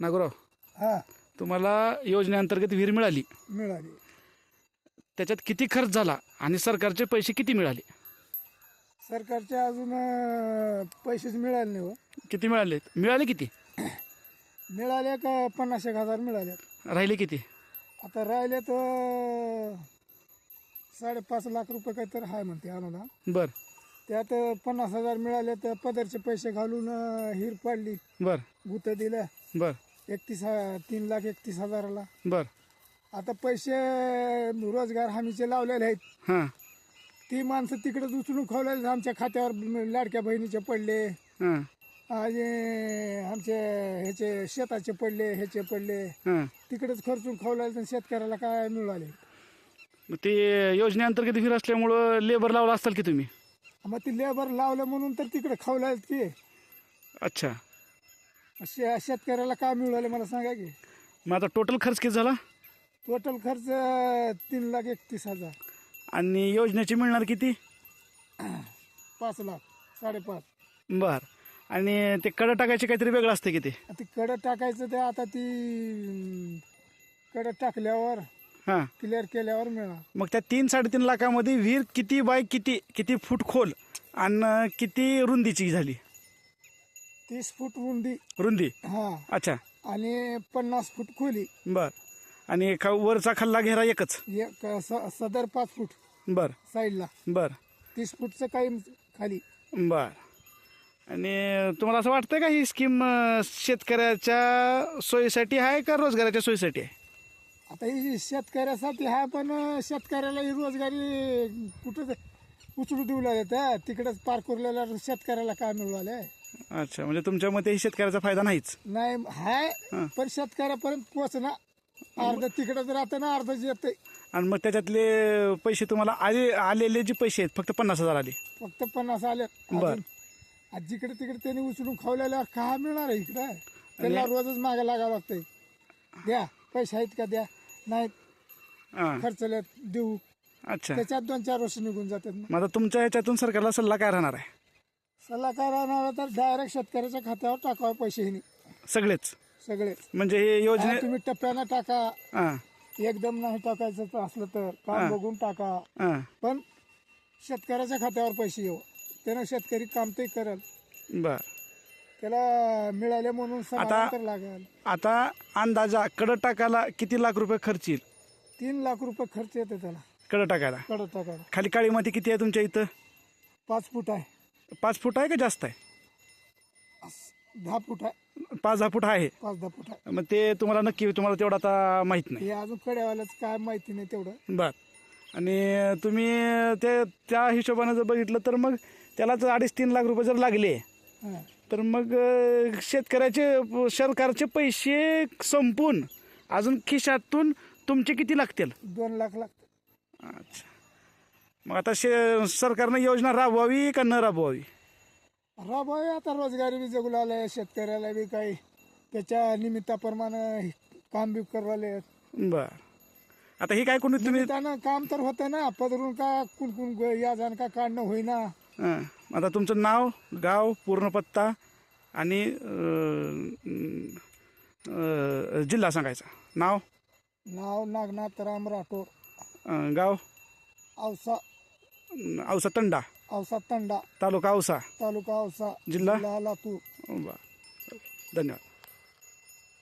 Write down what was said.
नागोराव हा. तुम्हाला योजनेअंतर्गत विहीर मिळाली. मिळाली. त्याच्यात किती खर्च झाला आणि सरकारचे पैसे किती मिळाले? सरकारचे अजून अं, पैसेच मिळाले नाही हो. किती मिळाले? मिळाले किती? मिळाले का पन्नास एक हजार मिळाले. राहिले किती? आता राहिले तर साडेपाच लाख रुपये काहीतरी आहे म्हणते अनुदान बर. त्यात पन्नास हजार मिळाले तर पदरचे पैसे घालून अं, हिर पाडली. बर. गुतं दिलं. बर. एकतीस तीन लाख एकतीस हजाराला. बर. आता पैसे रोजगार हमीचे लावलेले आहेत. हां. ती माणसं तिकडे उचलून खावलेले आमच्या खात्यावर लाडक्या बहिणीचे पडले. हां. आणि आमचे ह्याचे शेताचे पडले ह्याचे पडले. हां. तिकडेच खर्चून खावलेले तर शेतकऱ्याला काय मिळाले मग ते योजनेअंतर्गत विहीर असल्यामुळं लेबर लावला असताल की तुम्ही? मग ती लेबर लावलं म्हणून तर तिकडे खावले की. अच्छा. शे शेतकऱ्याला काय मिळाले मला सांगा की. मग आता टोटल खर्च किती झाला? टोटल खर्च तीन लाख एकतीस हजार. आणि योजनेची मिळणार किती? पाच लाख साडेपाच. बर. आणि ते कडं टाकायचे काहीतरी वेगळं असतं की ते? ती कडं टाकायचं ते आता ती अं, कडं टाकल्यावर हां. क्लिअर केल्यावर मिळणार. मग त्या तीन साडेतीन लाखामध्ये विहीर किती बाय किती किती फूट खोल आणि किती रुंदीची झाली? तीस फूट रुंदी. रुंदी? हा. अच्छा. आणि पन्नास फूट खोली. बर. आणि खा वरचा खाल्ला घेरा एकच? एक स- सदर पाच फूट. बर. साईडला. बर. तीस फूटचं काही खाली. बर. आणि तुम्हाला असं वाटतं का ही स्कीम अं, शेतकऱ्याच्या सोयीसाठी आहे का रोजगाराच्या सोयीसाठी आहे? आता ही शेतकऱ्यासाठी आहे पण शेतकऱ्याला ही रोजगारी कुठं उचलू देऊ लागत तिकडेच पार करलेल्या शेतकऱ्याला काय मिळालंय अच्छा म्हणजे तुमच्या मते शेतकऱ्याचा फायदा नाहीच? नाही हाय हं. पण शेतकऱ्यापर्यंत पोचना अर्ध तिकडेच राहतं ना अर्ध येते आणि मग त्याच्यातले पैसे तुम्हाला आले आलेले जे पैसे आहेत फक्त पन्नास हजार आले. फक्त पन्नास आले. बर. आज जिकडे तिकडे त्यांनी उचलून खावलेल्यावर काय मिळणार आहे इकडं. त्याला रोजच मागे लागावं लागतंय. द्या पैसे आहेत का द्या. नाही हां. देऊ. अच्छा. त्याच्यात दोन चार वर्ष निघून जातात ना मग आता तुमच्या ह्याच्यातून सरकारला सल्ला काय राहणार आहे? सल्लागार राहणार तर डायरेक्ट शेतकऱ्याच्या खात्यावर टाकावं पैसे हिनी सगळेच? सगळे म्हणजे हे योजने तुम्ही टप्प्यानं टाका. हां. एकदम नाही टाकायचं तर असलं तर काम बघून टाका. हां. पण शेतकऱ्याच्या खात्यावर पैसे येऊ त्यानं शेतकरी काम ते करेल. बर. त्याला मिळाले म्हणून समाधान तर लागेल. आता अंदाजा कडं टाकायला किती लाख रुपये खर्च येईल? तीन लाख रुपये खर्च येतो त्याला. कडं टाकायला. कडं टाकायला. खाली काळी माती किती आहे तुमच्या इथं? पाच फूट आहे. पाच फूट आहे का जास्त आहे? दहा फूट आहे. पाच दहा फूट आहे. पाच दहा फूट आहे. मग ते तुम्हाला नक्की तुम्हाला तेवढं आता माहीत नाही. हे अजून कड्यावाल्याच काय माहिती नाही तेवढं. बर. आणि तुम्ही ते त्या हिशोबानं जर बघितलं तर मग त्याला जर अडीच तीन लाख रुपये जर लागले हा. तर मग अं, शेतकऱ्याचे सरकारचे पैसे संपून अजून खिशातून तुमचे किती लागतील? दोन लाख लागतात अच्छा. मग आता शे सरकारनं योजना राबवावी का न राबवावी? राबावे आता रोजगारी बी जगू लागले शेतकऱ्याला बी काही. त्याच्या निमित्ताप्रमाणे काम बी करवाले बर. आता हे काय कोणी तुम्ही निमित्तानं काम तर होतं ना पदरून का कुण कुण ग- या जाण का काढणं होईना. हां. आता तुमचं नाव गाव पूर्ण पत्ता आणि अं, अं, जिल्हा सांगायचा. नाव? नाव नागनाथ राम राठोड. अं, गाव? औसा औसा तंडा. औसा तंडा. तालुका औसा. तालुका औसा. जिल्हा? लातूर. बरं धन्यवाद.